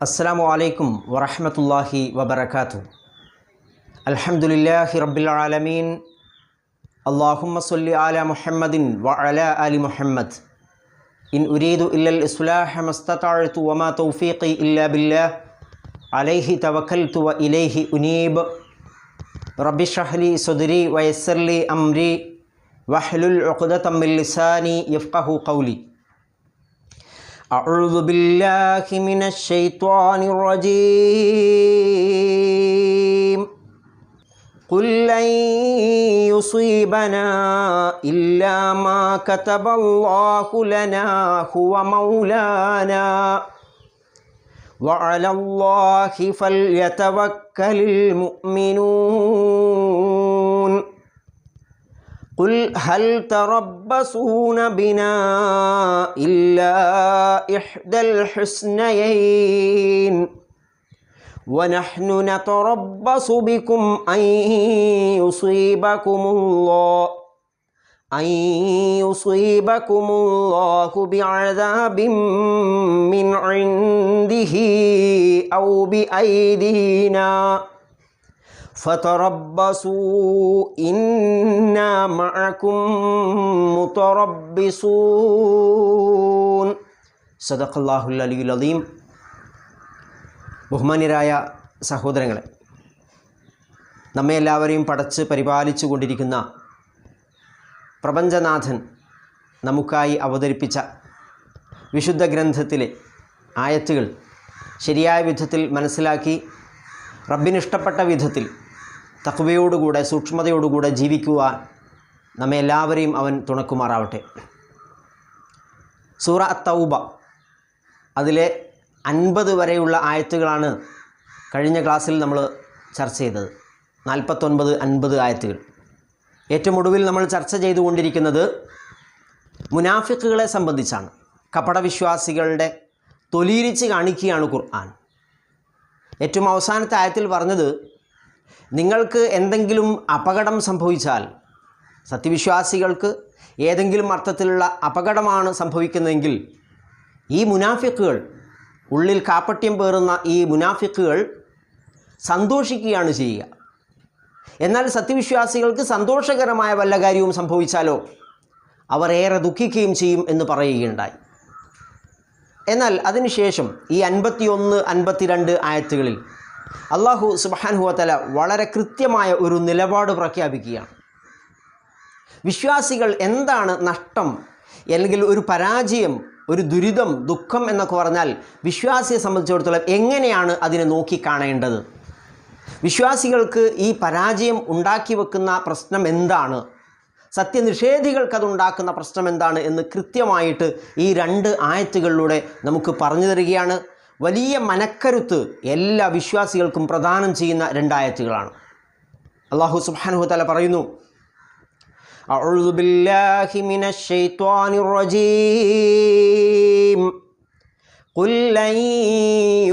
السلام عليكم ورحمة الله وبركاته. الحمد لله رب العالمين. اللهم صل على محمد وعلى آل محمد. إن أريد إلا الإصلاح ما استطعت وما توفيقي إلا بالله. عليه توكلت وإليه أنيب. رب اشرح لي صدري ويسر لي أمري. واحلل عقدة من لساني يفقه قولي. أعوذ بالله من الشيطان الرجيم. قل لن يصيبنا إلا ما كتب الله لنا هو مولانا. وعلى الله فليتوكل المؤمنون. قل هل تربصون بنا إلا إحدى الحسنيين ونحن نتربص بكم أن يصيبكم الله أن يصيبكم الله بعذاب من عنده أو بأيدينا. فتربصوا إنا معكم متربصون صدق الله العلي العظيم ബഹുമാന്യരായ സഹോദരങ്ങളെ നമ്മെ എല്ലാവരെയും പടച്ച് പരിപാലിച്ചു കൊണ്ടിരിക്കുന്ന പ്രപഞ്ചനാഥൻ നമുക്കായി അവതരിപ്പിച്ച വിശുദ്ധ ഗ്രന്ഥത്തിലെ ആയത്തുകൾ ശരിയായ വിധത്തിൽ മനസ്സിലാക്കി റബ്ബിനിഷ്ടപ്പെട്ട വിധത്തിൽ തക്വയോടുകൂടെ സൂക്ഷ്മതയോടുകൂടെ ജീവിക്കുവാൻ നമ്മെ എല്ലാവരെയും അവൻ തുണക്കുമാറാവട്ടെ. സൂറ തൗബ അതിലെ അൻപത് വരെയുള്ള ആയത്തുകളാണ് കഴിഞ്ഞ ക്ലാസ്സിൽ നമ്മൾ ചർച്ച ചെയ്തത്. നാൽപ്പത്തൊൻപത് അൻപത് ആയത്തുകൾ. ഏറ്റവും ഒടുവിൽ നമ്മൾ ചർച്ച ചെയ്തുകൊണ്ടിരിക്കുന്നത് മുനാഫിക്കുകളെ സംബന്ധിച്ചാണ്. കപടവിശ്വാസികളുടെ തൊലിയിരിച്ച് കാണിക്കുകയാണ് ഖുർആൻ. ഏറ്റവും അവസാനത്തെ ആയത്തിൽ പറഞ്ഞത് നിങ്ങൾക്ക് എന്തെങ്കിലും അപകടം സംഭവിച്ചാൽ സത്യവിശ്വാസികൾക്ക് ഏതെങ്കിലും അർത്ഥത്തിലുള്ള അപകടമാണ് സംഭവിക്കുന്നതെങ്കിൽ ഈ മുനാഫിക്കുകൾ ഉള്ളിൽ കാപ്പട്യം പേറുന്ന ഈ മുനാഫിക്കുകൾ സന്തോഷിക്കുകയാണ് ചെയ്യുക. എന്നാൽ സത്യവിശ്വാസികൾക്ക് സന്തോഷകരമായ വല്ല കാര്യവും സംഭവിച്ചാലോ? അവർ ഏറെ ദുഃഖിക്കുകയും ചെയ്യും എന്ന് പറയുകയുണ്ടായി. എന്നാൽ അതിനുശേഷം ഈ അൻപത്തിയൊന്ന് അൻപത്തിരണ്ട് ആയത്തുകളിൽ അള്ളാഹു സുബാൻഹുവത്തല വളരെ കൃത്യമായ ഒരു നിലപാട് പ്രഖ്യാപിക്കുകയാണ്. വിശ്വാസികൾ എന്താണ് നഷ്ടം അല്ലെങ്കിൽ ഒരു പരാജയം ഒരു ദുരിതം ദുഃഖം എന്നൊക്കെ പറഞ്ഞാൽ വിശ്വാസിയെ സംബന്ധിച്ചിടത്തോളം എങ്ങനെയാണ് അതിനെ നോക്കിക്കാണേണ്ടത് വിശ്വാസികൾക്ക് ഈ പരാജയം ഉണ്ടാക്കി വെക്കുന്ന പ്രശ്നം എന്താണ്? സത്യനിഷേധികൾക്ക് അതുണ്ടാക്കുന്ന പ്രശ്നം എന്താണ് എന്ന് കൃത്യമായിട്ട് ഈ രണ്ട് ആയത്തുകളിലൂടെ നമുക്ക് പറഞ്ഞു തരികയാണ്. വലിയ മനക്കരുത്ത് എല്ലാ വിശ്വാസികൾക്കും പ്രദാനം ചെയ്യുന്ന രണ്ടായത്തുകളാണ് അള്ളാഹു സുബ്ഹാനഹു തആല പറയുന്നു أعوذ بالله من الشيطان الرجيم قل لن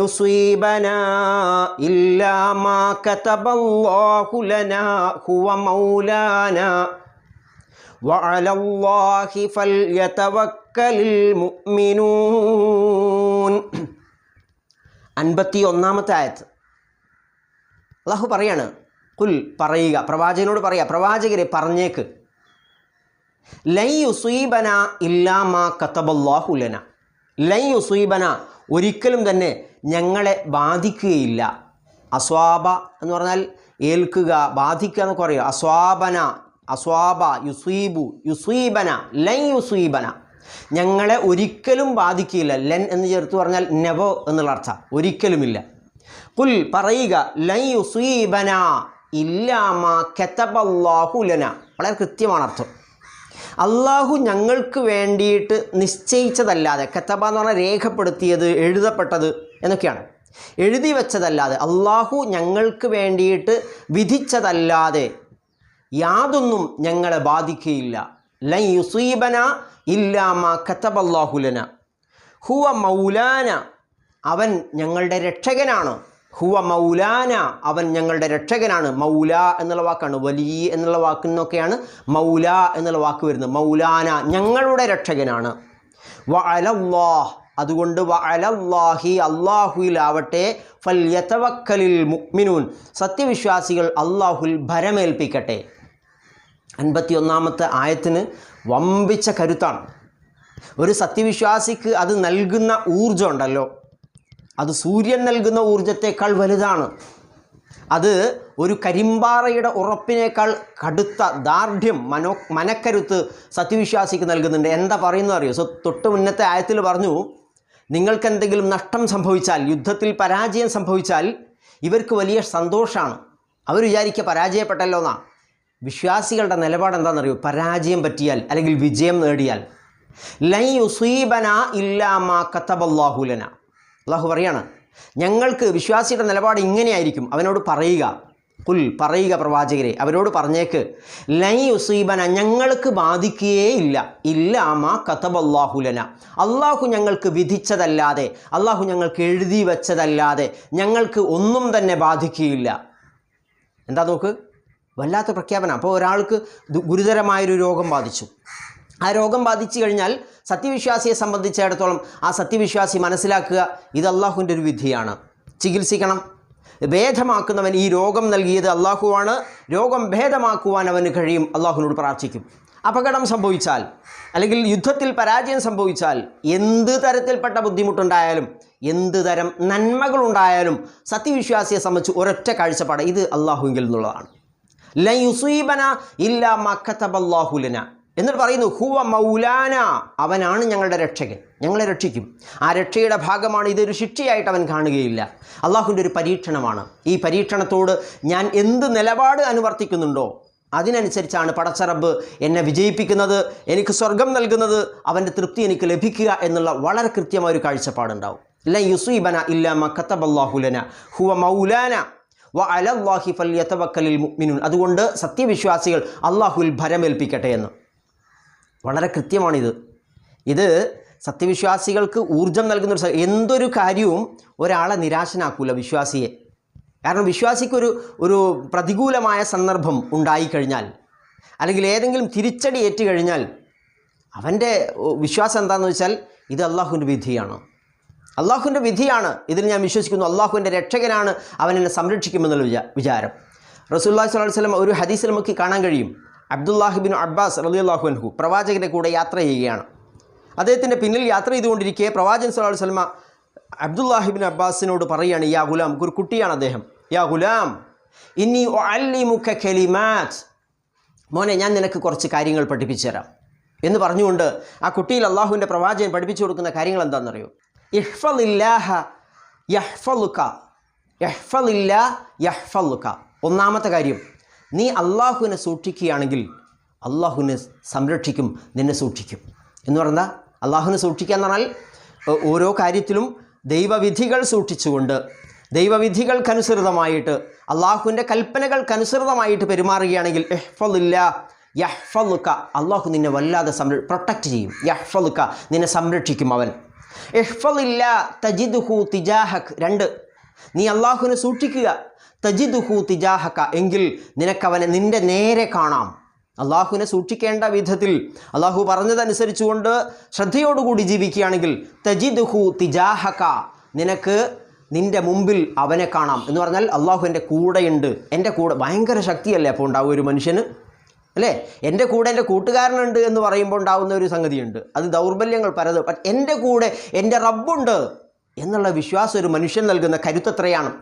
يصيبنا إلا ما كتب الله لنا هو مولانا وعلى الله فليتوكل المؤمنون അൻപത്തി ഒന്നാമത്തെ ആയത്ത്. അള്ളാഹു പറയാണ് കുൽ പറയുക. പ്രവാചകനോട് പറയുക പ്രവാചകരെ പറഞ്ഞേക്ക്. ലൈ യുസീബന ഇല്ലാമാ കത്തബല്ലാഹുലന ലൈ യുസീബന ഒരിക്കലും തന്നെ ഞങ്ങളെ ബാധിക്കുകയില്ല. അസ്വാബ എന്ന് പറഞ്ഞാൽ ഏൽക്കുക ബാധിക്കുക എന്നൊക്കെ പറയുക അസ്വാബന അസ്വാബ യുസീബു യുസീബന ലൈ യുസീബന. ഞങ്ങളെ ഒരിക്കലും ബാധിക്കില്ല. ലെൻ എന്ന് ചേർത്ത് പറഞ്ഞാൽ നെവോ എന്നുള്ള അർത്ഥം. ഒരിക്കലുമില്ല. കുൽ പറയുക ലൈ യുസീബന ഇല്ലാമ കെത്തബല്ലാഹുലന വളരെ കൃത്യമാണ് അർത്ഥം. അള്ളാഹു ഞങ്ങൾക്ക് വേണ്ടിയിട്ട് നിശ്ചയിച്ചതല്ലാതെ കത്തബ എന്ന് പറഞ്ഞാൽ രേഖപ്പെടുത്തിയത് എഴുതപ്പെട്ടത് എന്നൊക്കെയാണ്. എഴുതി വച്ചതല്ലാതെ അള്ളാഹു ഞങ്ങൾക്ക് വേണ്ടിയിട്ട് വിധിച്ചതല്ലാതെ യാതൊന്നും ഞങ്ങളെ ബാധിക്കുകയില്ല ലൈ യുസീബന ഇല്ലാമ ഹുവ മൗലാന അവൻ ഞങ്ങളുടെ രക്ഷകനാണ്. ഹുവ മൗലാന അവൻ ഞങ്ങളുടെ രക്ഷകനാണ്. മൗല എന്നുള്ള വാക്കാണ്. വലിയ എന്നുള്ള വാക്കിൽ നിന്നൊക്കെയാണ് മൗല എന്നുള്ള വാക്ക് വരുന്നത്. മൗലാന ഞങ്ങളുടെ രക്ഷകനാണ്. വ അലല്ലാഹ് അതുകൊണ്ട് വ അലല്ലാഹി അള്ളാഹുയിലാവട്ടെ ഫൽ യതവക്കലിൽ മുഅ്മിനൂൻ. സത്യവിശ്വാസികൾ അള്ളാഹുൽ ഭരമേൽപ്പിക്കട്ടെ. അൻപത്തിയൊന്നാമത്തെ ആയത്തിന് വമ്പിച്ച കരുത്താണ്. ഒരു സത്യവിശ്വാസിക്ക് അത് നൽകുന്ന ഊർജമുണ്ടല്ലോ അത് സൂര്യൻ നൽകുന്ന ഊർജത്തേക്കാൾ വലുതാണ്. അത് ഒരു കരിമ്പാറയുടെ ഉറപ്പിനേക്കാൾ കടുത്ത ദാർഢ്യം മനോ മനക്കരുത്ത് സത്യവിശ്വാസിക്ക് നൽകുന്നുണ്ട്. എന്താ പറയുന്നത് അറിയോ? സോ തൊട്ട് മുന്നത്തെ ആയത്തിൽ പറഞ്ഞു നിങ്ങൾക്കെന്തെങ്കിലും നഷ്ടം സംഭവിച്ചാൽ യുദ്ധത്തിൽ പരാജയം സംഭവിച്ചാൽ ഇവർക്ക് വലിയ സന്തോഷമാണ് അവർ വിചാരിക്കുക പരാജയപ്പെട്ടല്ലോ എന്നാ വിശ്വാസികളുടെ നിലപാട് എന്താണെന്നറിയോ? പരാജയം പറ്റിയാൽ അല്ലെങ്കിൽ വിജയം നേടിയാൽ. ലൈ യുസീബന കത്തബല്ലാഹുലന അള്ളാഹു പറയാണ് ഞങ്ങൾക്ക് വിശ്വാസിയുടെ നിലപാട് ഇങ്ങനെയായിരിക്കും. അവനോട് പറയുക. കുൽ പറയുക പ്രവാചകരെ. അവരോട് പറഞ്ഞേക്ക്. ലൈ യുസീബന ഞങ്ങൾക്ക് ബാധിക്കുകയേ ഇല്ല. ഇല്ലാമ കത്തബല്ലാഹുലന അള്ളാഹു ഞങ്ങൾക്ക് വിധിച്ചതല്ലാതെ അള്ളാഹു ഞങ്ങൾക്ക് എഴുതി വച്ചതല്ലാതെ ഞങ്ങൾക്ക് ഒന്നും തന്നെ ബാധിക്കുകയില്ല എന്താ നോക്ക്? വല്ലാത്ത പ്രഖ്യാപനം. അപ്പോൾ ഒരാൾക്ക് ഗുരുതരമായൊരു രോഗം ബാധിച്ചു. ആ രോഗം ബാധിച്ചു കഴിഞ്ഞാൽ സത്യവിശ്വാസിയെ സംബന്ധിച്ചിടത്തോളം ആ സത്യവിശ്വാസി മനസ്സിലാക്കുക ഇത് അള്ളാഹുവിന്റെ ഒരു വിധിയാണ്. ചികിത്സിക്കണം. ഭേദമാക്കുന്നവൻ ഈ രോഗം നൽകിയത് അള്ളാഹുവാണ്. രോഗം ഭേദമാക്കുവാൻ അവന് കഴിയും. അള്ളാഹുവിനോട് പ്രാർത്ഥിക്കും. അപകടം സംഭവിച്ചാൽ അല്ലെങ്കിൽ യുദ്ധത്തിൽ പരാജയം സംഭവിച്ചാൽ എന്ത് തരത്തിൽപ്പെട്ട ബുദ്ധിമുട്ടുണ്ടായാലും എന്ത് തരം നന്മകളുണ്ടായാലും സത്യവിശ്വാസിയെ സംബന്ധിച്ച് ഒരൊറ്റ കാഴ്ചപ്പാട് ഇത് അള്ളാഹുവിൽ നിന്നുള്ളതാണ്. എന്നിട്ട് പറയുന്നു ഹുവ മൗലാന. അവനാണ് ഞങ്ങളുടെ രക്ഷകൻ. ഞങ്ങളെ രക്ഷിക്കും. ആ രക്ഷയുടെ ഭാഗമാണ് ഇതൊരു ശിക്ഷയായിട്ട് അവൻ കാണുകയില്ല. അള്ളാഹുവിന്റെ ഒരു പരീക്ഷണമാണ്. ഈ പരീക്ഷണത്തോട് ഞാൻ എന്ത് നിലപാട് അനുവർത്തിക്കുന്നുണ്ടോ അതിനനുസരിച്ചാണ് പടച്ചറബ് എന്നെ വിജയിപ്പിക്കുന്നത് എനിക്ക് സ്വർഗം നൽകുന്നത് അവന്റെ തൃപ്തി എനിക്ക് ലഭിക്കുക എന്നുള്ള വളരെ കൃത്യമായ ഒരു കാഴ്ചപ്പാടുണ്ടാവും. ഇല്ല യുസീബന ഇല്ല മക്കത്തബല്ലാഹുലന ഹുവ മൗലാന. അതുകൊണ്ട് സത്യവിശ്വാസികൾ അള്ളാഹുവിൽ ഭരമേൽപ്പിക്കട്ടെ എന്ന്. വളരെ കൃത്യമാണിത്. ഇത് സത്യവിശ്വാസികൾക്ക് ഊർജം നൽകുന്ന എന്തൊരു കാര്യവും ഒരാളെ നിരാശനാക്കൂല വിശ്വാസിയെ. കാരണം വിശ്വാസിക്കൊരു ഒരു പ്രതികൂലമായ സന്ദർഭം ഉണ്ടായിക്കഴിഞ്ഞാൽ അല്ലെങ്കിൽ ഏതെങ്കിലും തിരിച്ചടി ഏറ്റുകഴിഞ്ഞാൽ അവന്റെ വിശ്വാസം എന്താണെന്ന് വെച്ചാൽ ഇത് അള്ളാഹുവിന്റെ വിധിയാണ്. അള്ളാഹുവിന്റെ വിധിയാണ്. ഇതിൽ ഞാൻ വിശ്വസിക്കുന്നു അള്ളാഹുവിന്റെ രക്ഷകനാണ്. അവൻ എന്നെ സംരക്ഷിക്കുമെന്നുള്ള വിചാ വിചാരം. റസൂല്ലാഹി സ്വലാഹു വസ്ലം ഒരു ഹദീസിൽ നമുക്ക് കാണാൻ കഴിയും. അബ്ദുല്ലാഹിബിൻ അബ്ബാസ് റളിയല്ലാഹു അൻഹു പ്രവാചകന്റെ കൂടെ യാത്ര ചെയ്യുകയാണ്. അദ്ദേഹത്തിന്റെ പിന്നിൽ യാത്ര ചെയ്തുകൊണ്ടിരിക്കെ പ്രവാചകൻ സ്വലാഹു വസ്ലമ അബ്ദുല്ലാഹിബിൻ അബ്ബാസിനോട് പറയുകയാണ് യാ ഗുലാം ഒരു കുട്ടിയാണ് അദ്ദേഹം. യാ ഗുലാം ഇന്നി അല്ലിമുഖ കലിമാറ്റ് മോനെ ഞാൻ നിനക്ക് കുറച്ച് കാര്യങ്ങൾ പഠിപ്പിച്ചു തരാം എന്ന് പറഞ്ഞുകൊണ്ട് ആ കുട്ടിയിൽ അള്ളാഹുവിന്റെ പ്രവാചകൻ പഠിപ്പിച്ചു കൊടുക്കുന്ന കാര്യങ്ങൾ എന്താണെന്നറിയോ? ഒന്നാമത്തെ കാര്യം നീ അള്ളാഹുവിനെ സൂക്ഷിക്കുകയാണെങ്കിൽ അള്ളാഹുവിനെ സംരക്ഷിക്കും നിന്നെ സൂക്ഷിക്കും. എന്ന് പറഞ്ഞാൽ അള്ളാഹുവിനെ സൂക്ഷിക്കുക എന്ന് പറഞ്ഞാൽ ഓരോ കാര്യത്തിലും ദൈവവിധികൾ സൂക്ഷിച്ചുകൊണ്ട് ദൈവവിധികൾക്കനുസൃതമായിട്ട് അള്ളാഹുവിന്റെ കൽപ്പനകൾക്കനുസൃതമായിട്ട് പെരുമാറുകയാണെങ്കിൽ എഹ്ഫലില്ല യഹ്ഫലുക്ക അള്ളാഹു നിന്നെ വല്ലാതെ സംര പ്രൊട്ടക്റ്റ് ചെയ്യും. യഹ്ഫലുക്ക നിന്നെ സംരക്ഷിക്കും അവൻ. എഹ്ഫലില്ല തജിദുഹു തിജാഹക്. രണ്ട് നീ അള്ളാഹുവിനെ സൂക്ഷിക്കുക. തജിദുഹു തിജാഹക്ക എങ്കിൽ നിനക്കവനെ നിന്റെ നേരെ കാണാം. അള്ളാഹുവിനെ സൂക്ഷിക്കേണ്ട വിധത്തിൽ അള്ളാഹു പറഞ്ഞതനുസരിച്ചുകൊണ്ട് ശ്രദ്ധയോടുകൂടി ജീവിക്കുകയാണെങ്കിൽ തജിദുഹു തിജാഹക്ക നിനക്ക് നിന്റെ മുമ്പിൽ അവനെ കാണാം. എന്ന് പറഞ്ഞാൽ അള്ളാഹു എന്റെ കൂടെയുണ്ട്. എന്റെ കൂടെ ഭയങ്കര ശക്തിയല്ലേ അപ്പോൾ ഉണ്ടാവും ഒരു മനുഷ്യന്? അല്ലേ? എന്റെ കൂടെ എന്റെ കൂട്ടുകാരനുണ്ട് എന്ന് പറയുമ്പോൾ ഉണ്ടാവുന്ന ഒരു സംഗതിയുണ്ട്. അത് ദൗർബല്യങ്ങൾ പലത് എന്റെ കൂടെ എന്റെ റബ്ബുണ്ട് എന്നുള്ള വിശ്വാസം ഒരു മനുഷ്യൻ നൽകുന്ന കരുത്തത്രയാണ്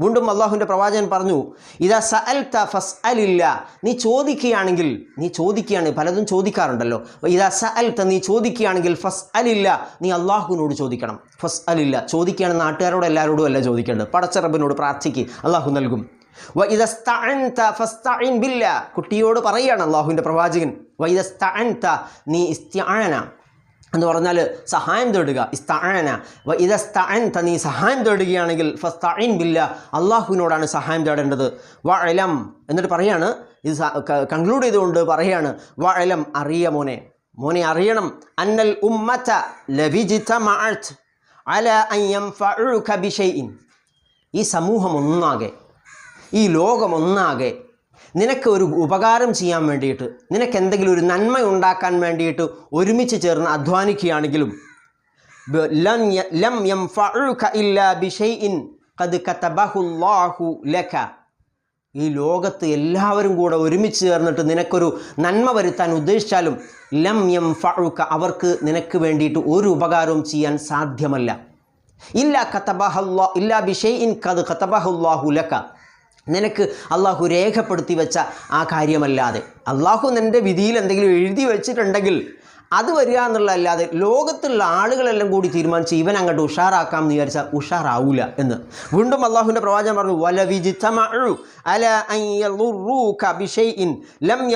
വീണ്ടും അള്ളാഹുവിന്റെ പ്രവാചകൻ പറഞ്ഞു ഇതാ സഅൽത ഫസ് അലില്ല നീ ചോദിക്കുകയാണെങ്കിൽ നീ ചോദിക്കുകയാണ് പലതും ചോദിക്കാറുണ്ടല്ലോ. ഇതാ സഅൽത്ത നീ ചോദിക്കുകയാണെങ്കിൽ ഫസ് അലില്ല നീ അള്ളാഹുവിനോട് ചോദിക്കണം. ഫസ് അലില്ല ചോദിക്കുകയാണ് നാട്ടുകാരോട് എല്ലാവരോടും അല്ല ചോദിക്കേണ്ടത്. പടച്ചറബിനോട് പ്രാർത്ഥിക്കുക അള്ളാഹു നൽകും. കുട്ടിയോട് പറയുകയാണ് അള്ളാഹുവിന്റെ പ്രവാചകൻ. നീ എന്ന് പറഞ്ഞാൽ സഹായം തേടുക ഇസ്തഅന. വൈദസ്തഅൻത നീ സഹായം തേടുകയാണെങ്കിൽ ഫസ്തഇൻ ബില്ല അള്ളാഹുവിനോടാണ് സഹായം തേടേണ്ടത്. വഅലം എന്നിട്ട് പറയാണ് ഇത് കൺക്ലൂഡ് ചെയ്തുകൊണ്ട് പറയാണ് വഅലം അറിയ മോനെ. മോനെ അറിയണം. അന്നൽ ഉമ്മത ലവിജിതമഅത് അല ഈ സമൂഹം ഒന്നാകെ ഈ ലോകമൊന്നാകെ നിനക്ക് ഒരു ഉപകാരം ചെയ്യാൻ വേണ്ടിയിട്ട് നിനക്ക് എന്തെങ്കിലും ഒരു നന്മ ഉണ്ടാക്കാൻ വേണ്ടിയിട്ട് ഒരുമിച്ച് ചേർന്ന് അധ്വാനിക്കുകയാണെങ്കിലും യ- ലം ലക. ഈ ലോകത്ത് എല്ലാവരും കൂടെ ഒരുമിച്ച് ചേർന്നിട്ട് നിനക്കൊരു നന്മ വരുത്താൻ ഉദ്ദേശിച്ചാലും ലം യം ഫഴുക്ക അവർക്ക് നിനക്ക് വേണ്ടിയിട്ട് ഒരു ഉപകാരവും ചെയ്യാൻ സാധ്യമല്ല. ഇല്ല കത്തബഹല്ലാ ഇല്ല ബിഷൈൻ കത് കത്തബഹുല്ലാഹു ലക. നിനക്ക് അള്ളാഹു രേഖപ്പെടുത്തി വെച്ച ആ കാര്യമല്ലാതെ. അള്ളാഹു നിന്റെ വിധിയിൽ എന്തെങ്കിലും എഴുതി വെച്ചിട്ടുണ്ടെങ്കിൽ അത് വരിക എന്നുള്ള അല്ലാതെ ലോകത്തുള്ള ആളുകളെല്ലാം കൂടി തീരുമാനിച്ച് ഇവൻ അങ്ങോട്ട് ഉഷാറാക്കാം എന്ന് വിചാരിച്ചാൽ ഉഷാറാവൂല എന്ന്. വീണ്ടും അള്ളാഹുവിന്റെ പ്രവാചകൻ പറഞ്ഞു വല വിജിത്തമഉ അല ബിശൈഇൻ ലം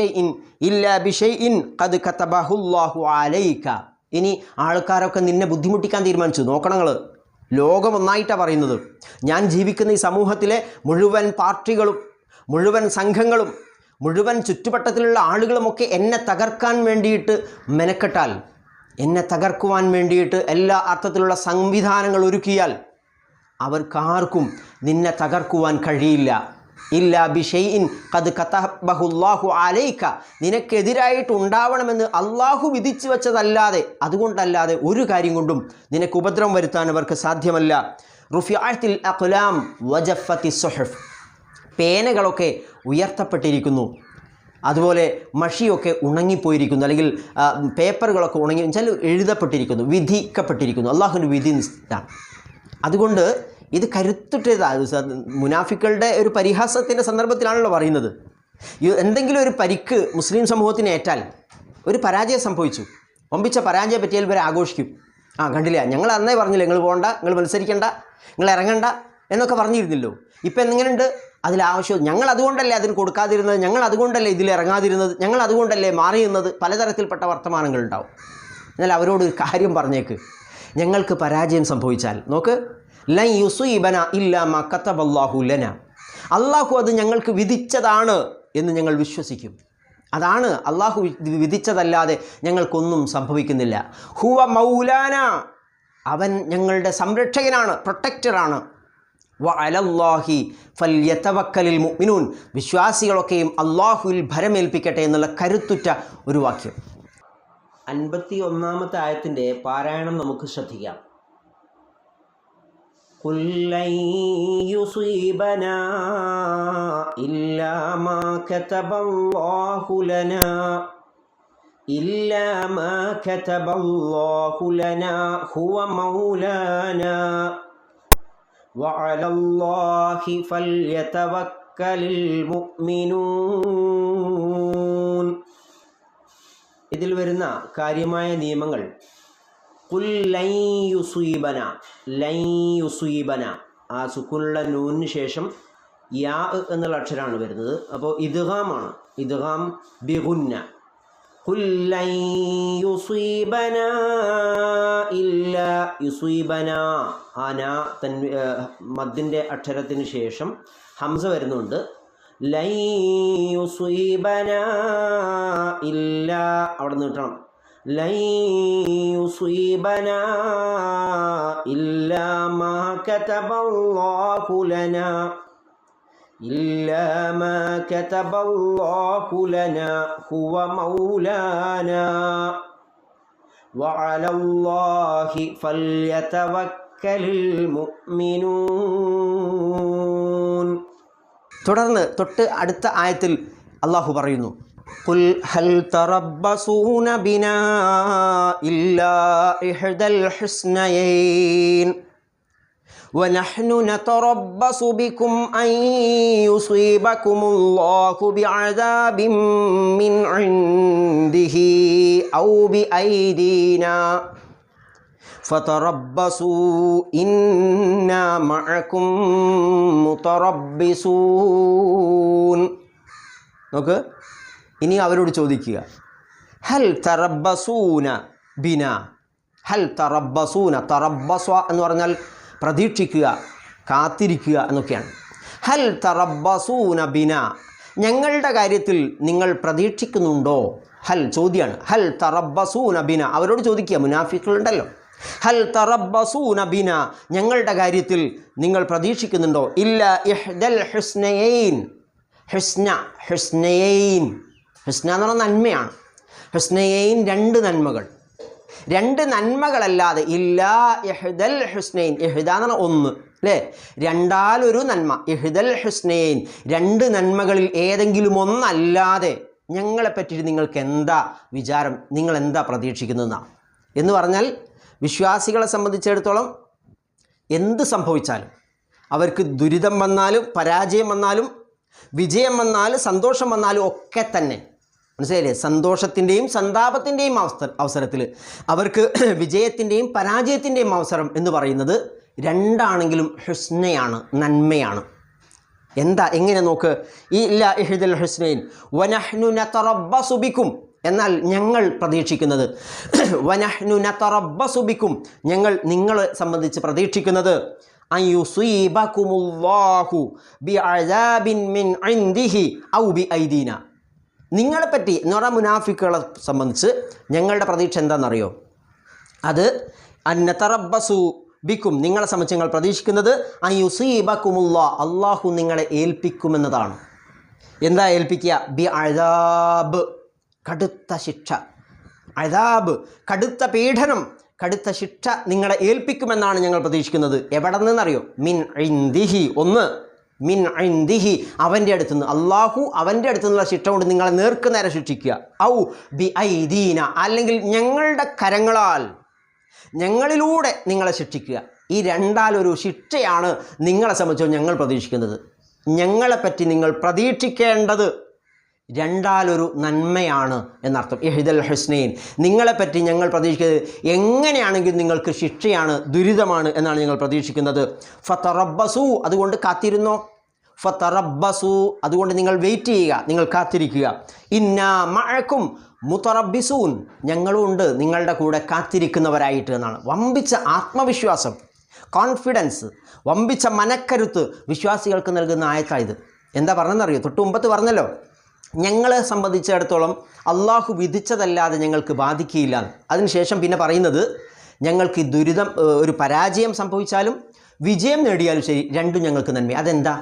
ഇൻ ഇല്ലാ ബിശൈഇൻ ഖദ് കതബഹുല്ലാഹു അലൈക. ഇനി ആൾക്കാരൊക്കെ നിന്നെ ബുദ്ധിമുട്ടിക്കാൻ തീരുമാനിച്ചു. നോക്കണങ്ങൾ ലോകം ഒന്നായിട്ടാണ് പറയുന്നത്. ഞാൻ ജീവിക്കുന്ന ഈ സമൂഹത്തിലെ മുഴുവൻ പാർട്ടികളും മുഴുവൻ സംഘങ്ങളും മുഴുവൻ ചുറ്റുവട്ടത്തിലുള്ള ആളുകളുമൊക്കെ എന്നെ തകർക്കാൻ വേണ്ടിയിട്ട് മെനക്കെട്ടാൽ എന്നെ തകർക്കുവാൻ വേണ്ടിയിട്ട് എല്ലാ അർത്ഥത്തിലുള്ള സംവിധാനങ്ങൾ ഒരുക്കിയാൽ അവർക്കാർക്കും നിന്നെ തകർക്കുവാൻ കഴിയില്ല. ഇല്ല ബിഷൈഇൻ കത് കത്തബഹുല്ലാഹു അലൈക്ക നിനക്കെതിരായിട്ട് ഉണ്ടാവണമെന്ന് അള്ളാഹു വിധിച്ചു വെച്ചതല്ലാതെ അതുകൊണ്ടല്ലാതെ ഒരു കാര്യം കൊണ്ടും നിനക്ക് ഉപദ്രവം വരുത്താൻ അവർക്ക് സാധ്യമല്ല. റുഫിയാത്തിൽ അഖുലാം വജഫത്തി സുഹഫ്. പേനകളൊക്കെ ഉയർത്തപ്പെട്ടിരിക്കുന്നു. അതുപോലെ മഷിയൊക്കെ ഉണങ്ങിപ്പോയിരിക്കുന്നു. അല്ലെങ്കിൽ പേപ്പറുകളൊക്കെ ഉണങ്ങി വെച്ചാൽ എഴുതപ്പെട്ടിരിക്കുന്നു വിധിക്കപ്പെട്ടിരിക്കുന്നു. അള്ളാഹുവിന്റെ വിധി അതുകൊണ്ട് ഇത് കരുത്തുറ്റതാണ് മുനാഫിക്കളുടെ ഒരു പരിഹാസത്തിന്റെ സന്ദർഭത്തിലാണല്ലോ പറയുന്നത്. എന്തെങ്കിലും ഒരു പരിക്ക് മുസ്ലിം സമൂഹത്തിന് ഏറ്റാൽ ഒരു പരാജയം സംഭവിച്ചു. ഒമ്പിച്ച പരാജയം പറ്റിയാൽ ഇവരെ ആഘോഷിക്കും. ആ കണ്ടില്ല? ഞങ്ങൾ അന്നേ പറഞ്ഞില്ല നിങ്ങൾ പോകണ്ട നിങ്ങൾ മത്സരിക്കണ്ട നിങ്ങൾ ഇറങ്ങണ്ട എന്നൊക്കെ പറഞ്ഞിരുന്നല്ലോ. ഇപ്പം എങ്ങനെയുണ്ട്? അതിൽ ആവശ്യം. ഞങ്ങൾ അതുകൊണ്ടല്ലേ അതിന് കൊടുക്കാതിരുന്നത്? ഞങ്ങൾ അതുകൊണ്ടല്ലേ ഇതിൽ ഇറങ്ങാതിരുന്നത്? ഞങ്ങൾ അതുകൊണ്ടല്ലേ മാറിയുന്നത് പലതരത്തിൽപ്പെട്ട വർത്തമാനങ്ങൾ ഉണ്ടാവും. എന്നാൽ അവരോട് ഒരു കാര്യം പറഞ്ഞേക്ക്. ഞങ്ങൾക്ക് പരാജയം സംഭവിച്ചാൽ നോക്ക് അള്ളാഹു അത് ഞങ്ങൾക്ക് വിധിച്ചതാണ് എന്ന് ഞങ്ങൾ വിശ്വസിക്കും. അതാണ് അള്ളാഹു വിധിച്ചതല്ലാതെ ഞങ്ങൾക്കൊന്നും സംഭവിക്കുന്നില്ല. ഹുവ മൗലാന. അവൻ ഞങ്ങളുടെ സംരക്ഷകനാണ് പ്രൊട്ടക്റ്ററാണ് വ അലല്ലാഹി ഫല്യതവക്കലിൽ മുഅ്മിനൂൻ. വിശ്വാസികളൊക്കെയും അള്ളാഹുവിൽ ഭരമേൽപ്പിക്കട്ടെ എന്നുള്ള കരുത്തുറ്റ ഒരു വാക്യം. അൻപത്തി ഒന്നാമത്തെ ആയത്തിന്റെ പാരായണം നമുക്ക് ശ്രദ്ധിക്കാം. قل لن يصيبنا إلا ما كتب الله لنا إلا ما كتب الله لنا هو مولانا وعلى الله فليتوكل المؤمنون ഇതിൽ വരുന്ന കാര്യമായ നിയമങ്ങൾ കുൽ ലൈ ആ സുക്കുനുള്ള നൂനിന് ശേഷം യാ എന്നുള്ള അക്ഷരമാണ് വരുന്നത്. അപ്പോൾ ഇദ്ഗാമാണ് ഇദ്ഗാം ബിഗുന്ന. കുൽ ഇല്ല യുസീബന. ആന തൻ മദ്ദിന്റെ അക്ഷരത്തിന് ശേഷം ഹംസ വരുന്നുണ്ട്. ലൈ യുസീബന ഇല്ല. അവിടെ നിന്ന് കിട്ടണം. ലൻ യുസീബന ഇല്ലാ മാ കതബല്ലാഹു ലനാ ഇല്ലാ മാ കതബല്ലാഹു ലനാ ഹുവ മൗലാനാ وعلى الله فليتوكل المؤمنون തുടർന്ന് തൊട്ട് അടുത്ത ആയത്തിൽ അള്ളാഹു പറയുന്നു قل هل تربصون بنا إلا إحدى الحسنيين ونحن نتربص بكم أن يصيبكم الله بعذاب من عنده أو بأيدينا فتربصوا إنا معكم متربصون okay? ഇനി അവരോട് ചോദിക്കുക. ഹൽ തറബസൂന ബിന. ഹൽ തറബസൂന തറബസ എന്ന് പറഞ്ഞാൽ പ്രതീക്ഷിക്കുക കാത്തിരിക്കുക എന്നൊക്കെയാണ്. ഹൽ തറബസൂന ബിന. ഞങ്ങളുടെ കാര്യത്തിൽ നിങ്ങൾ പ്രതീക്ഷിക്കുന്നുണ്ടോ? ഹൽ ചോദ്യമാണ് ഹൽ തറബസൂന ബിന. അവരോട് ചോദിക്കുക മുനാഫിക്കുകളുണ്ടല്ലോ. ഹൽ തറബസൂന ബിന. ഞങ്ങളുടെ കാര്യത്തിൽ നിങ്ങൾ പ്രതീക്ഷിക്കുന്നുണ്ടോ? ഇല്ല ഇഹ്ദൽ ഹുസ്നയൈൻ. ഹുസ്ന ഹുസ്നയൈൻ. ഹുസ്ന എന്ന് പറഞ്ഞാൽ നന്മയാണ്. ഹുസ്നയൈൻ രണ്ട് നന്മകൾ. രണ്ട് നന്മകളല്ലാതെ ഇല്ലാ ഇഹ്ദൽ ഹുസ്നൈൻ. ഇഹ്ദ എന്ന് പറഞ്ഞാൽ ഒന്ന് അല്ലേ? രണ്ടാലൊരു നന്മ. ഇഹ്ദൽ ഹുസ്നൈൻ. രണ്ട് നന്മകളിൽ ഏതെങ്കിലും ഒന്നല്ലാതെ ഞങ്ങളെ പറ്റിയിട്ട് നിങ്ങൾക്ക് എന്താ വിചാരം? നിങ്ങൾ എന്താ പ്രതീക്ഷിക്കുന്നതെന്നാണ് എന്ന് പറഞ്ഞാൽ വിശ്വാസികളെ സംബന്ധിച്ചിടത്തോളം എന്ത് സംഭവിച്ചാലും അവർക്ക് ദുരിതം വന്നാലും പരാജയം വന്നാലും വിജയം വന്നാലും സന്തോഷം വന്നാലും ഒക്കെ തന്നെ മനസ്സിലായില്ലേ? സന്തോഷത്തിന്റെയും സന്താപത്തിന്റെയും അവസ്ഥ അവസരത്തിൽ അവർക്ക് വിജയത്തിന്റെയും പരാജയത്തിന്റെയും അവസരം എന്ന് പറയുന്നത് രണ്ടാണെങ്കിലും ഹുസ്നയാണ് നന്മയാണ്. എന്താ? എങ്ങനെ നോക്ക്? ഈ ഇല്ല ഇഹിദുൽ ഹുസ്നൈൻ വനഹ്നു നതറബ്ബസു സുബിക്കും എന്നാൽ ഞങ്ങൾ പ്രതീക്ഷിക്കുന്നത് വനഹ്നു നതറബ്ബസു സുബിക്കും ഞങ്ങൾ നിങ്ങളെ സംബന്ധിച്ച് പ്രതീക്ഷിക്കുന്നത് അൻ ബി ബിഅദാബിൻ മിൻ ഇൻദിഹി ഔ ബി ഐദീന നിങ്ങളെപ്പറ്റി എന്ന് പറഞ്ഞാൽ മുനാഫിക്കുകളെ സംബന്ധിച്ച് ഞങ്ങളുടെ പ്രതീക്ഷ എന്താണെന്നറിയോ? അത് അന്നത്തറബസു ബിക്കും നിങ്ങളെ സംബന്ധിച്ച് ഞങ്ങൾ പ്രതീക്ഷിക്കുന്നത് അയുസീബക്കുമുള്ള അള്ളാഹു നിങ്ങളെ ഏൽപ്പിക്കുമെന്നതാണ്. എന്താ ഏൽപ്പിക്കുക? ബി അഴാബ് കടുത്ത ശിക്ഷ. അഴാബ് കടുത്ത പീഡനം കടുത്ത ശിക്ഷ നിങ്ങളെ ഏൽപ്പിക്കുമെന്നാണ് ഞങ്ങൾ പ്രതീക്ഷിക്കുന്നത്. എവിടെ നിന്നറിയോ? മിൻ ഐന്ദിഹി ഒന്ന് മിൻ ഐന്ദിഹി അവന്റെ അടുത്ത് നിന്ന് അള്ളാഹു അവന്റെ അടുത്ത് നിന്നുള്ള ശിക്ഷ കൊണ്ട് നിങ്ങളെ നേർക്കു നേരെ ശിക്ഷിക്കുക. ഔ ബി ഐദീന അല്ലെങ്കിൽ ഞങ്ങളുടെ കരങ്ങളാൽ ഞങ്ങളിലൂടെ നിങ്ങളെ ശിക്ഷിക്കുക. ഈ രണ്ടാലൊരു ശിക്ഷയാണ് നിങ്ങളെ സംബന്ധിച്ച് ഞങ്ങൾ പ്രതീക്ഷിക്കുന്നത്. ഞങ്ങളെപ്പറ്റി നിങ്ങൾ പ്രതീക്ഷിക്കേണ്ടത് രണ്ടാലൊരു നന്മയാണ് എന്നർത്ഥം. എഹിദൽ ഹുസ്നൈൻ നിങ്ങളെപ്പറ്റി ഞങ്ങൾ പ്രതീക്ഷിക്കുന്നത് എങ്ങനെയാണെങ്കിലും നിങ്ങൾക്ക് ശിക്ഷയാണ് ദുരിതമാണ് എന്നാണ് ഞങ്ങൾ പ്രതീക്ഷിക്കുന്നത്. ഫത്തറബസു അതുകൊണ്ട് കാത്തിരുന്നോ? ഫത്തറബസു അതുകൊണ്ട് നിങ്ങൾ വെയിറ്റ് ചെയ്യുക നിങ്ങൾ കാത്തിരിക്കുക. ഇന്ന മഴക്കും മുത്തറബിസൂൻ ഞങ്ങളും ഉണ്ട് നിങ്ങളുടെ കൂടെ കാത്തിരിക്കുന്നവരായിട്ട് എന്നാണ്. വമ്പിച്ച ആത്മവിശ്വാസം കോൺഫിഡൻസ് വമ്പിച്ച മനക്കരുത്ത് വിശ്വാസികൾക്ക് നൽകുന്ന ആയത്തായത് എന്താ പറഞ്ഞെന്നറിയോ തൊട്ട് മുമ്പത്ത് പറഞ്ഞല്ലോ ഞങ്ങളെ സംബന്ധിച്ചിടത്തോളം അള്ളാഹു വിധിച്ചതല്ലാതെ ഞങ്ങൾക്ക് ബാധിക്കുകയില്ല അതിനുശേഷം പിന്നെ പറയുന്നത് ഞങ്ങൾക്ക് ദുരിതം ഒരു പരാജയം സംഭവിച്ചാലും വിജയം നേടിയാലും ശരി രണ്ടും ഞങ്ങൾക്ക് നന്മ അതെന്താ?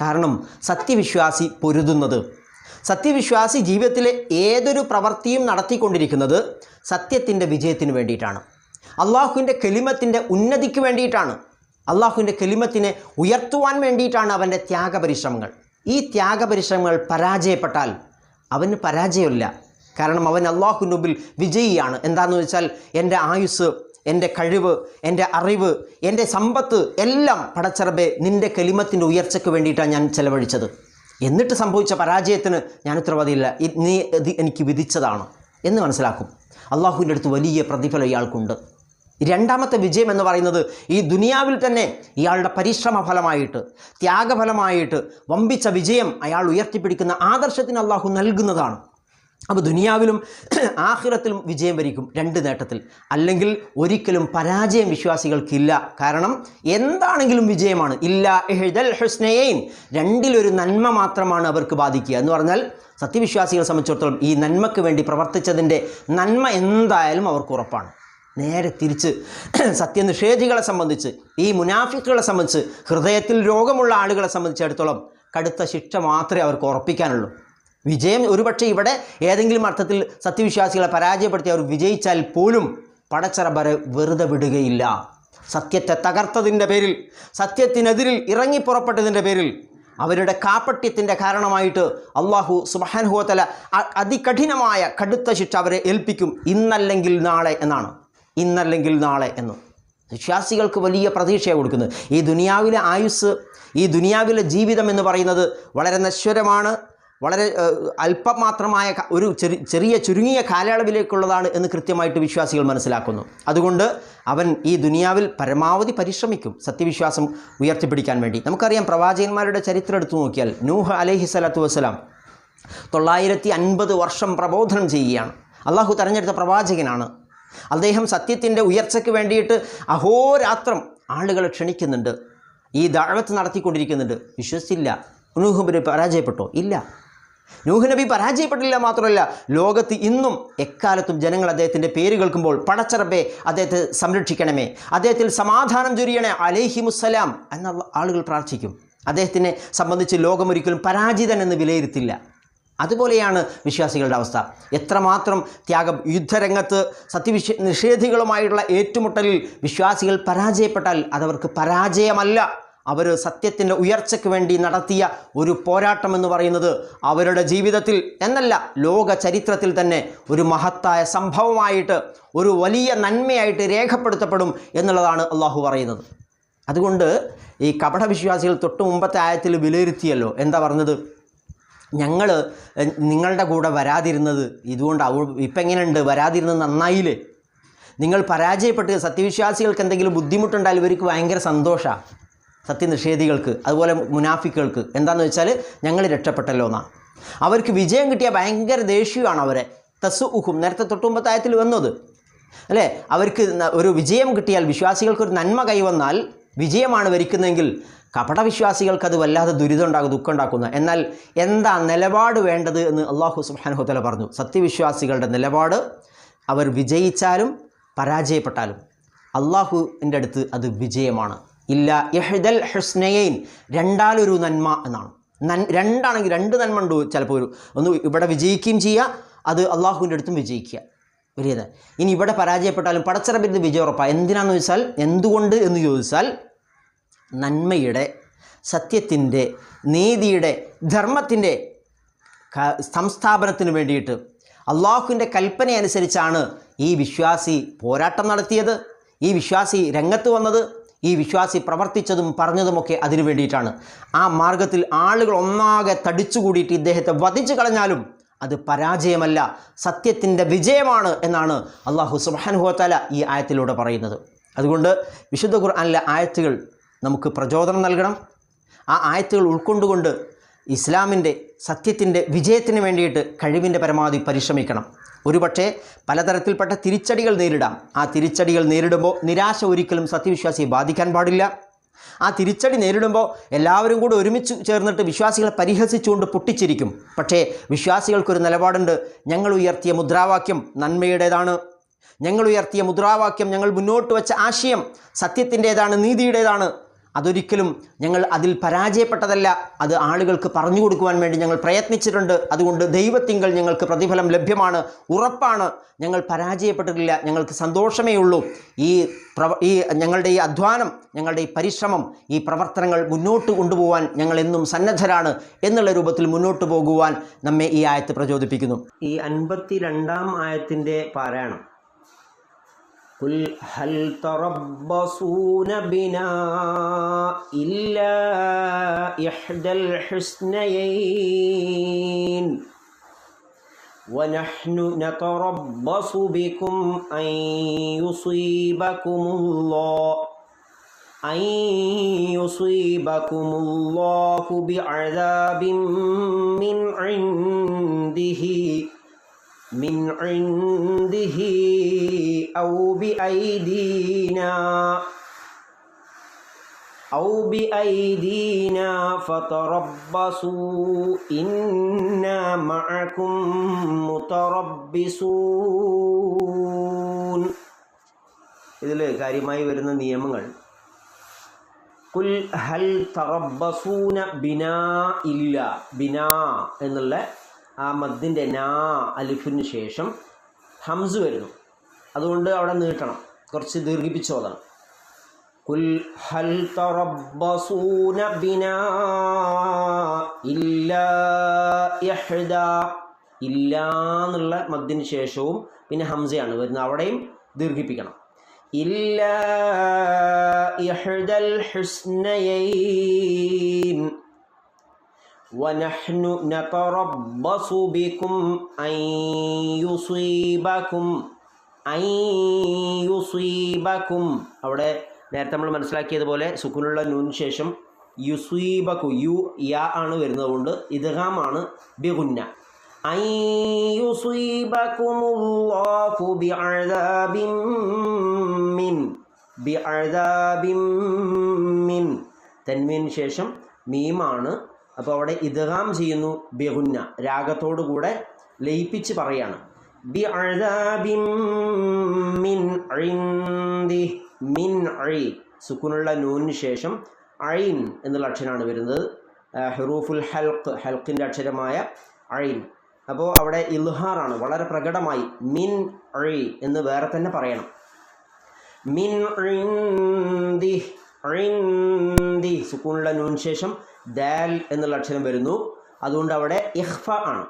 കാരണം സത്യവിശ്വാസി പൊരുതുന്നത്. സത്യവിശ്വാസി ജീവിതത്തിലെ ഏതൊരു പ്രവൃത്തിയും നടത്തിക്കൊണ്ടിരിക്കുന്നത് സത്യത്തിന്റെ വിജയത്തിന് വേണ്ടിയിട്ടാണ്. അള്ളാഹുവിന്റെ കെലിമത്തിന്റെ ഉന്നതിക്ക് വേണ്ടിയിട്ടാണ്. അള്ളാഹുവിന്റെ കെലിമത്തിനെ ഉയർത്തുവാൻ വേണ്ടിയിട്ടാണ് അവന്റെ ത്യാഗപരിശ്രമങ്ങൾ. ഈ ത്യാഗപരിശ്രമങ്ങൾ പരാജയപ്പെട്ടാൽ അവന് പരാജയമില്ല. കാരണം അവൻ അള്ളാഹു മുമ്പിൽ വിജയിയാണ്. എന്താണെന്ന് വെച്ചാൽ എന്റെ ആയുസ് എന്റെ കഴിവ് എന്റെ അറിവ് എന്റെ സമ്പത്ത് എല്ലാം പടച്ചറബെ നിന്റെ കെളിമത്തിന്റെ ഉയർച്ചയ്ക്ക് വേണ്ടിയിട്ടാണ് ഞാൻ ചെലവഴിച്ചത്. എന്നിട്ട് സംഭവിച്ച പരാജയത്തിന് ഞാൻ ഉത്തരവാദിയില്ല. നീ എനിക്ക് വിധിച്ചതാണ് എന്ന് മനസ്സിലാക്കും. അള്ളാഹുവിന്റെ അടുത്ത് വലിയ പ്രതിഫലം ഇയാൾക്കുണ്ട്. രണ്ടാമത്തെ വിജയം എന്ന് പറയുന്നത് ഈ ദുനിയാവിൽ തന്നെ ഇയാളുടെ പരിശ്രമ ഫലമായിട്ട് ത്യാഗഫലമായിട്ട് വമ്പിച്ച വിജയം അയാൾ ഉയർത്തിപ്പിടിക്കുന്ന ആദർശത്തിന് അള്ളാഹു നൽകുന്നതാണ്. അപ്പോൾ ദുനിയാവിലും ആഹിറത്തിലും വിജയം വരിക്കും രണ്ട് നേട്ടത്തിൽ. അല്ലെങ്കിൽ ഒരിക്കലും പരാജയം വിശ്വാസികൾക്കില്ല. കാരണം എന്താണെങ്കിലും വിജയമാണ്. ഇല്ല എഴുതൽ ഹുസ്നയൈൻ. രണ്ടിലൊരു നന്മ മാത്രമാണ് അവർക്ക് ബാധിക്കുക. എന്ന് പറഞ്ഞാൽ സത്യവിശ്വാസികളെ സംബന്ധിച്ചിടത്തോളം ഈ നന്മയ്ക്ക് വേണ്ടി പ്രവർത്തിച്ചതിന്റെ നന്മ എന്തായാലും അവർക്ക് ഉറപ്പാണ്. നേരെ തിരിച്ച് സത്യനിഷേധികളെ സംബന്ധിച്ച് ഈ മുനാഫിക്കുകളെ സംബന്ധിച്ച് ഹൃദയത്തിൽ രോഗമുള്ള ആളുകളെ സംബന്ധിച്ചിടത്തോളം കടുത്ത ശിക്ഷ മാത്രമേ അവർക്ക് ഉറപ്പിക്കാനുള്ളൂ. വിജയം ഒരുപക്ഷെ ഇവിടെ ഏതെങ്കിലും അർത്ഥത്തിൽ സത്യവിശ്വാസികളെ പരാജയപ്പെടുത്തി അവർ വിജയിച്ചാൽ പോലും പടച്ചറബരെ വെറുതെ വിടുകയില്ല. സത്യത്തെ തകർത്തതിന്റെ പേരിൽ സത്യത്തിനെതിരിൽ ഇറങ്ങി പുറപ്പെട്ടതിന്റെ പേരിൽ അവരുടെ കാപ്പട്യത്തിന്റെ കാരണമായിട്ട് അള്ളാഹു സുബാൻഹുവത്തല അതികഠിനമായ കടുത്ത ശിക്ഷ അവരെ ഏൽപ്പിക്കും. ഇന്നല്ലെങ്കിൽ നാളെ എന്നാണ്. ഇന്നല്ലെങ്കിൽ നാളെ എന്ന്. വിശ്വാസികൾക്ക് വലിയ പ്രതീക്ഷയാണ് കൊടുക്കുന്നത്. ഈ ദുനിയാവിലെ ആയുസ് ഈ ദുനിയാവിലെ ജീവിതം എന്ന് പറയുന്നത് വളരെ നശ്വരമാണ്. വളരെ അല്പം മാത്രമായ ഒരു ചെറി ചെറിയ ചുരുങ്ങിയ കാലയളവിലേക്കുള്ളതാണ് എന്ന് കൃത്യമായിട്ട് വിശ്വാസികൾ മനസ്സിലാക്കുന്നു. അതുകൊണ്ട് അവൻ ഈ ദുനിയാവിൽ പരമാവധി പരിശ്രമിക്കും സത്യവിശ്വാസം ഉയർത്തിപ്പിടിക്കാൻ വേണ്ടി. നമുക്കറിയാം പ്രവാചകന്മാരുടെ ചരിത്രം എടുത്തു നോക്കിയാൽ നൂഹ് അലഹി സ്വലാത്തു വസ്സലാം തൊള്ളായിരത്തി അൻപത് വർഷം പ്രബോധനം ചെയ്യുകയാണ്. അള്ളാഹു തെരഞ്ഞെടുത്ത പ്രവാചകനാണ്. അദ്ദേഹം സത്യത്തിന്റെ ഉയർച്ചയ്ക്ക് വേണ്ടിയിട്ട് അഹോരാത്രം ആളുകളെ ക്ഷണിക്കുന്നുണ്ട്. ഈ ദാഴത്ത് നടത്തിക്കൊണ്ടിരിക്കുന്നുണ്ട്. വിശ്വസിച്ചില്ല. നൂഹ് നബി പരാജയപ്പെട്ടോ? ഇല്ല. നൂഹ് നബി പരാജയപ്പെട്ടില്ല മാത്രമല്ല ലോകത്ത് ഇന്നും എക്കാലത്തും ജനങ്ങൾ അദ്ദേഹത്തിന്റെ പേര് കേൾക്കുമ്പോൾ പടച്ചറബെ അദ്ദേഹത്തെ സംരക്ഷിക്കണമേ. അദ്ദേഹത്തിൽ സമാധാനം ചൊരിയണേ അലേഹി മുസ്സലാം എന്ന ആളുകൾ പ്രാർത്ഥിക്കും. അദ്ദേഹത്തിനെ സംബന്ധിച്ച് ലോകം ഒരിക്കലും പരാജിതൻ എന്ന് വിലയിരുത്തില്ല. അതുപോലെയാണ് വിശ്വാസികളുടെ അവസ്ഥ. എത്രമാത്രം ത്യാഗം യുദ്ധരംഗത്ത് സത്യവിശ്വ നിഷേധികളുമായിട്ടുള്ള ഏറ്റുമുട്ടലിൽ വിശ്വാസികൾ പരാജയപ്പെട്ടാൽ അതവർക്ക് പരാജയമല്ല. അവർ സത്യത്തിന്റെ ഉയർച്ചയ്ക്ക് വേണ്ടി നടത്തിയ ഒരു പോരാട്ടം എന്ന് പറയുന്നത് അവരുടെ ജീവിതത്തിൽ എന്നല്ല ലോക ചരിത്രത്തിൽ തന്നെ ഒരു മഹത്തായ സംഭവമായിട്ട് ഒരു വലിയ നന്മയായിട്ട് രേഖപ്പെടുത്തപ്പെടും എന്നുള്ളതാണ് അള്ളാഹു പറയുന്നത്. അതുകൊണ്ട് ഈ കപടവിശ്വാസികൾ തൊട്ട് മുമ്പത്തെ ആയത്തിൽ വിലയിരുത്തിയല്ലോ. എന്താ പറഞ്ഞത്? ഞങ്ങൾ നിങ്ങളുടെ കൂടെ വരാതിരുന്നത് ഇതുകൊണ്ട് ഇപ്പം എങ്ങനെയുണ്ട്? വരാതിരുന്നത് നന്നായില്ലേ? നിങ്ങൾ പരാജയപ്പെട്ട് സത്യവിശ്വാസികൾക്ക് എന്തെങ്കിലും ബുദ്ധിമുട്ടുണ്ടായാൽ ഇവർക്ക് ഭയങ്കര സന്തോഷമാണ് സത്യനിഷേധികൾക്ക് അതുപോലെ മുനാഫിക്കുകൾക്ക് എന്താണെന്ന് വെച്ചാൽ ഞങ്ങൾ രക്ഷപ്പെട്ടല്ലോ എന്നാണ് അവർക്ക് വിജയം കിട്ടിയ ഭയങ്കര ദേഷ്യമാണ് അവരെ. തസു ഉഹും നേരത്തെ തൊട്ടുമ്പത്തായത്തിൽ വന്നത്. അല്ലേ? അവർക്ക് ഒരു വിജയം കിട്ടിയാൽ വിശ്വാസികൾക്ക് ഒരു നന്മ കൈവന്നാൽ വിജയമാണ് വരിക്കുന്നതെങ്കിൽ കപടവിശ്വാസികൾക്ക് അത് വല്ലാതെ ദുരിതം ഉണ്ടാകും ദുഃഖം ഉണ്ടാക്കുന്ന. എന്നാൽ എന്താ നിലപാട് വേണ്ടത് എന്ന് അള്ളാഹു സുബ്ഹാനഹു ഹുത്തല പറഞ്ഞു. സത്യവിശ്വാസികളുടെ നിലപാട് അവർ വിജയിച്ചാലും പരാജയപ്പെട്ടാലും അള്ളാഹുവിന്റെ അടുത്ത് അത് വിജയമാണ്. ഇല്ല യഹ്ദൽ ഹുസ്നയൈൻ രണ്ടാലൊരു നന്മ എന്നാണ്. നൻ രണ്ടാണെങ്കിൽ രണ്ട് നന്മ ഉണ്ട് ചിലപ്പോൾ ഒരു ഒന്ന് ഇവിടെ വിജയിക്കുകയും ചെയ്യുക അത് അള്ളാഹുവിന്റെ അടുത്തും വിജയിക്കുക. വലിയത്. ഇനി ഇവിടെ പരാജയപ്പെട്ടാലും പടച്ചിറപ്പിരുന്ന് വിജയം ഉറപ്പാണ് എന്തിനാണെന്ന് വെച്ചാൽ എന്തുകൊണ്ട് എന്ന് ചോദിച്ചാൽ നന്മയുടെ സത്യത്തിന്റെ നീതിയുടെ ധർമ്മത്തിന്റെ സംസ്ഥാപനത്തിന് വേണ്ടിയിട്ട് അള്ളാഹുവിന്റെ കൽപ്പന അനുസരിച്ചാണ് ഈ വിശ്വാസി പോരാട്ടം നടത്തിയത് ഈ വിശ്വാസി രംഗത്ത് വന്നത്. ഈ വിശ്വാസി പ്രവർത്തിച്ചതും പറഞ്ഞതുമൊക്കെ അതിനു വേണ്ടിയിട്ടാണ്. ആ മാർഗത്തിൽ ആളുകൾ ഒന്നാകെ തടിച്ചുകൂടിയിട്ട് ഇദ്ദേഹത്തെ വധിച്ചു കളഞ്ഞാലും അത് പരാജയമല്ല സത്യത്തിന്റെ വിജയമാണ് എന്നാണ് അള്ളാഹു സുബാനുഹോത്തല ഈ ആയത്തിലൂടെ പറയുന്നത്. അതുകൊണ്ട് വിശുദ്ധ ഖുർആാനിലെ ആയത്തുകൾ നമുക്ക് പ്രചോദനം നൽകണം. ആ ആയത്തുകൾ ഉൾക്കൊണ്ടുകൊണ്ട് ഇസ്ലാമിന്റെ സത്യത്തിന്റെ വിജയത്തിന് വേണ്ടിയിട്ട് കഴിവിന്റെ പരമാവധി പരിശ്രമിക്കണം. ഒരുപക്ഷെ പലതരത്തിൽപ്പെട്ട തിരിച്ചടികൾ നേരിടാം. ആ തിരിച്ചടികൾ നേരിടുമ്പോൾ നിരാശ ഒരിക്കലും സത്യവിശ്വാസിയെ ബാധിക്കാൻ പാടില്ല. ആ തിരിച്ചടി നേരിടുമ്പോൾ എല്ലാവരും കൂടെ ഒരുമിച്ച് ചേർന്നിട്ട് വിശ്വാസികളെ പരിഹസിച്ചുകൊണ്ട് പൊട്ടിച്ചിരിക്കും. പക്ഷേ വിശ്വാസികൾക്കൊരു നിലപാടുണ്ട്. ഞങ്ങൾ ഉയർത്തിയ മുദ്രാവാക്യം നന്മയുടേതാണ്. ഞങ്ങൾ ഉയർത്തിയ മുദ്രാവാക്യം ഞങ്ങൾ മുന്നോട്ട് വെച്ച ആശയം സത്യത്തിന്റേതാണ് നീതിയുടേതാണ്. അതൊരിക്കലും ഞങ്ങൾ അതിൽ പരാജയപ്പെട്ടതല്ല. അത് ആളുകൾക്ക് പറഞ്ഞു കൊടുക്കുവാൻ വേണ്ടി ഞങ്ങൾ പ്രയത്നിച്ചിട്ടുണ്ട്. അതുകൊണ്ട് ദൈവത്തിങ്കൽ ഞങ്ങൾക്ക് പ്രതിഫലം ലഭ്യമാണ്. ഉറപ്പാണ്. ഞങ്ങൾ പരാജയപ്പെട്ടിട്ടില്ല. ഞങ്ങൾക്ക് സന്തോഷമേ ഉള്ളൂ. ഈ പ്രവ ഈ ഞങ്ങളുടെ ഈ അധ്വാനം ഞങ്ങളുടെ ഈ പരിശ്രമം ഈ പ്രവർത്തനങ്ങൾ മുന്നോട്ട് കൊണ്ടുപോകാൻ ഞങ്ങൾ എന്നും സന്നദ്ധരാണ് എന്നുള്ള രൂപത്തിൽ മുന്നോട്ട് പോകുവാൻ നമ്മെ ഈ ആയത്ത് പ്രചോദിപ്പിക്കുന്നു. ഈ അൻപത്തി രണ്ടാം ആയത്തിന്റെ പാരായണം. قل هل تربصون بنا إلا إحدى الحسنيين ونحن نتربص بكم أن يصيبكم الله أن يصيبكم الله بعذاب من عنده من عنده أو بأيدينا أو بأيدينا فتربصوا إنا معكم متربصون ഇതിൽ കാര്യമായി വരുന്ന നിയമങ്ങൾ കുൽ ഹൽ തറബസൂന ബിനാ ഇല്ല ബിനാ എന്നുള്ള ആ മദ്ദിന്റെ നാ അലിഫിന് ശേഷം ഹംസ് വരുന്നു. അതുകൊണ്ട് അവിടെ നീട്ടണം. കുറച്ച് ദീർഘിപ്പിച്ചോതണം. കുൽ ഹൽ തറബ്ബസൂന ബിനാ ഇല്ല എന്നുള്ള ശേഷവും പിന്നെ ഹംസയാണ് വരുന്നത്. അവിടെയും ദീർഘിപ്പിക്കണം. ഇല്ല ونحن نتربص بكم أن يصيبكم أن يصيبكم അവിടെ നേരത്തെ നമ്മൾ മനസ്സിലാക്കിയതുപോലെ സുക്കുനുള്ള നൂന് ശേഷം യുസീബക്കു യു യാ ആണ് വരുന്നത് കൊണ്ട് ഇദ്ഗാമാണ് ബിഗുന്ന أن يصيبكم الله بعذاب من بعذاب من തന്മീന് ശേഷം മീമാണ് അപ്പോൾ അവിടെ ഇദ്ഗാം ചെയ്യുന്നു ബിഗുന്ന രാഗത്തോടു കൂടെ ലയിപ്പിച്ച് പറയാണ്. ബി മിൻ മിൻ ഐ സുക്കുനുള്ള നൂനിന് ശേഷം അഴിൻ എന്നുള്ള അക്ഷരമാണ് വരുന്നത്. ഹെറൂഫുൽ ഹൽക്ക് ഹൽക്കിന്റെ അക്ഷരമായ അഴിൻ അപ്പോൾ അവിടെ ഇൽഹാറാണ് വളരെ പ്രകടമായി മിൻ അഴി എന്ന് വേറെ തന്നെ പറയണം. മിൻ സുക്കൂണുള്ള നൂൻ ശേഷം ദാൽ എന്നുള്ള അക്ഷരം വരുന്നു. അതുകൊണ്ട് അവിടെ ഇഹ്ഫ ആണ്.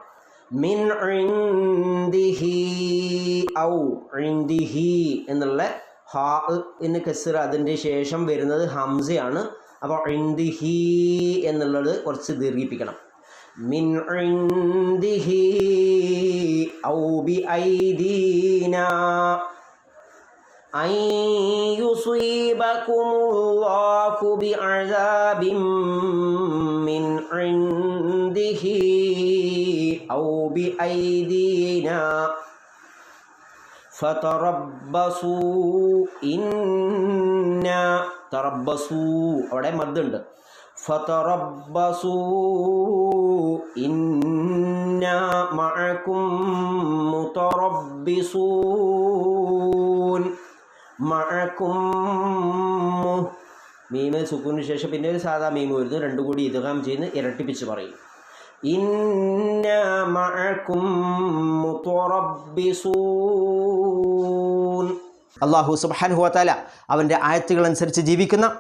മിൻ ഔ എന്നുള്ള ഹാ എന്ന് കസർ അതിന്റെ ശേഷം വരുന്നത് ഹംസയാണ്. അപ്പോൾ ഇൻദിഹി എന്നുള്ളത് കുറച്ച് ദീർഘിപ്പിക്കണം. മിൻ ഔ ബി ഐദീനാ أن يصيبكم الله بعذاب من عنده أو بأيدينا فتربصوا إنا تربصوا അവിടെ മദ്ദുണ്ട് فتربصوا إنا معكم متربصون മീമ് സുക്കൂന് ശേഷം പിന്നെ ഒരു സാധാ മീമ് വരുന്നു. രണ്ടും കൂടി ഇതുകാം ചെയ്യുന്ന. ഇരട്ടിപ്പിച്ച് പറയും. ഇന്ന മഴക്കും അള്ളാഹു സുബാനുഹുവത്താല അവന്റെ ആയത്തുകളനുസരിച്ച് ജീവിക്കുന്ന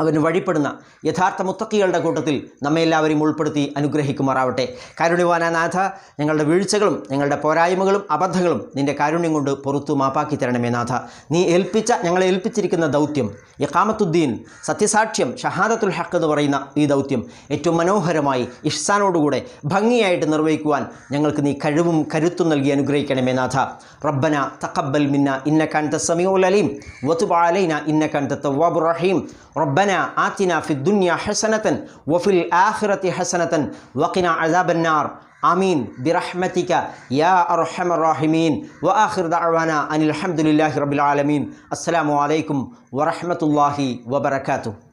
അവന് വഴിപ്പെടുന്ന യഥാർത്ഥ മുത്തക്കികളുടെ കൂട്ടത്തിൽ നമ്മെ എല്ലാവരെയും ഉൾപ്പെടുത്തി അനുഗ്രഹിക്കുമാറാവട്ടെ. കാരുണ്യവാന നാഥ ഞങ്ങളുടെ വീഴ്ചകളും ഞങ്ങളുടെ പോരായ്മകളും അബദ്ധങ്ങളും നിന്റെ കാരുണ്യം കൊണ്ട് പുറത്തു മാപ്പാക്കി തരണമേ നാഥ. നീ ഏൽപ്പിച്ച ഞങ്ങളെ ഏൽപ്പിച്ചിരിക്കുന്ന ദൗത്യം യക്കാമത്തുദ്ദീൻ സത്യസാക്ഷ്യം ഷഹാദത്തുൽ ഹക്ക് എന്ന് പറയുന്ന ഈ ദൗത്യം ഏറ്റവും മനോഹരമായി ഇഷ്സാനോടുകൂടെ ഭംഗിയായിട്ട് നിർവഹിക്കുവാൻ ഞങ്ങൾക്ക് നീ കഴിവും കരുത്തും നൽകി അനുഗ്രഹിക്കണമേ നാഥ. റബ്ബന തഖബ്ബൽ മിന്ന ഇന്നക അൻത സമീഉൽ അലീം വതുബ് അൻത തവ്വാബുർ റഹീം. ربنا آتنا في الدنيا حسنة وفي الآخرة حسنة وقنا عذاب النار. آمين. برحمتك يا أرحم الراحمين. وآخر دعوانا أن الحمد لله رب العالمين. السلام عليكم ورحمة الله وبركاته.